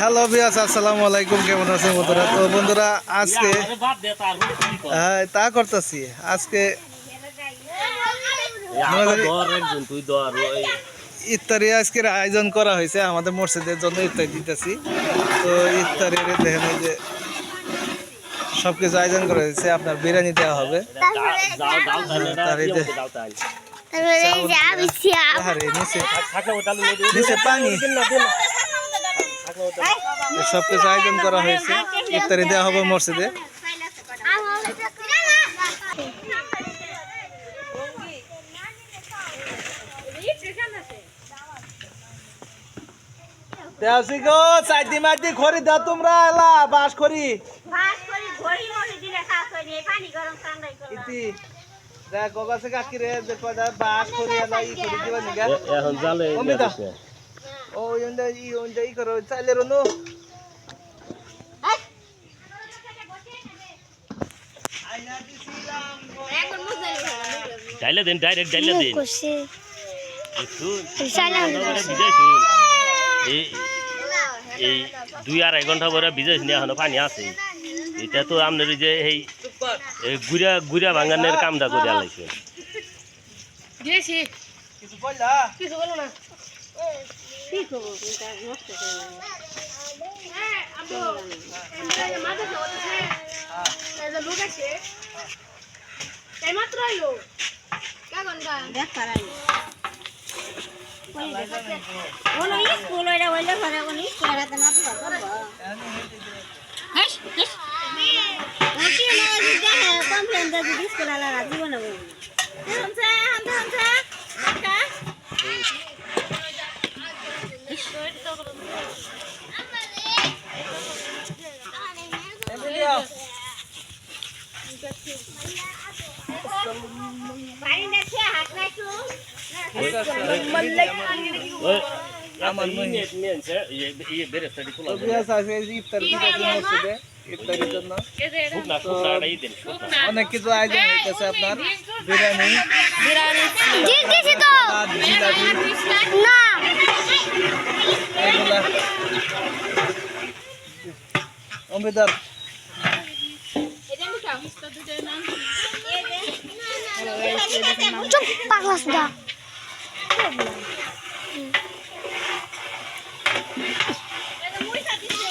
Hello বিয়াস আসসালামু আলাইকুম কেমন আছেন বন্ধুরা? তো বন্ধুরা আজকে হ্যাঁ তা করতেছি। আজকে ইফতারি আজকের আয়োজন করা হয়েছে আমাদের মসজিদের জন্য ইফতারি দিতেছি। তো ইফতারির দেখেন যে সব কিছু আয়োজন করা হয়েছে আপনার বিরিয়ানি দেওয়া হবে। নিচে পানি। সব কিছু আয়োজন করা হয়েছে ইফতারি দেওয়া হবে মসজিদে। দেওয়াছি গো চাইদি মাইদি খড়ি দাও তোমরা এলা বাস খড়ি। ইতি দেখ গগাছে কাকি রে দেখো দা বাস খড়ি এলা ই খড়ি দিবা নিগা এখন জালে অমিতা। ও ইন্দা ই ইন্দা ই করো চাইলে রনো ডাইলে দেন ডাইরেক্ট ডাইলে দেন এই এই দুই আড়াই ঘণ্টা পরে ভিজাইছি না এখনও পানি আছে এটা তো আপনার যে এই গুড়া গুড়া ভাঙানোর কামটা করে আলাইছে কিছু কইলা কিছু বলো না মাত্র আইলো কেমন গান কোনো স্কুল ওইটা হইলে ঘরে কোনো স্কুল এরাতে না তো করব হেস হেস নাকি না যদি দেখে কমপ্লেন দিয়ে যদি স্কুল আলাদা জীবনে আমার ইয়ে বেড়ে স্টাডি খোলা তো বিয়াস আছে এই যে ইফতার দিতেছে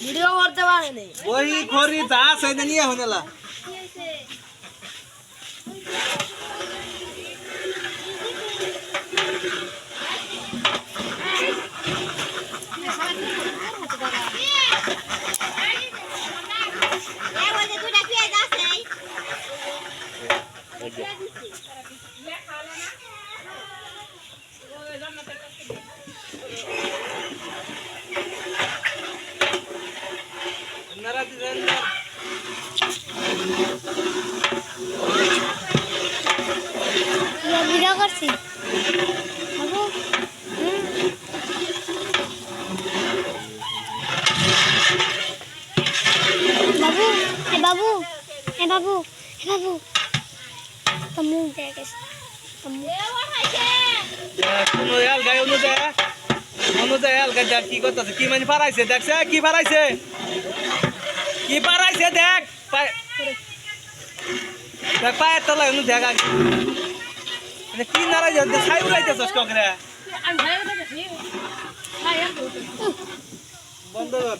ভিডিও করতে পারেনি ওই খড়ি যা আছে নিয়ে হনেলা এই যে। ভিডিও করছি। বাবু এ বাবু এ কি করতেছে কি মানে পারাইছে দেখছে কি পারাইছে কি পারাইছে দেখ? পায় দেখ পায়ের তলায় দেখ আগে। কি নারাই যাচ্ছে ছাই উড়াইতেছ ভাই বন্ধ কর।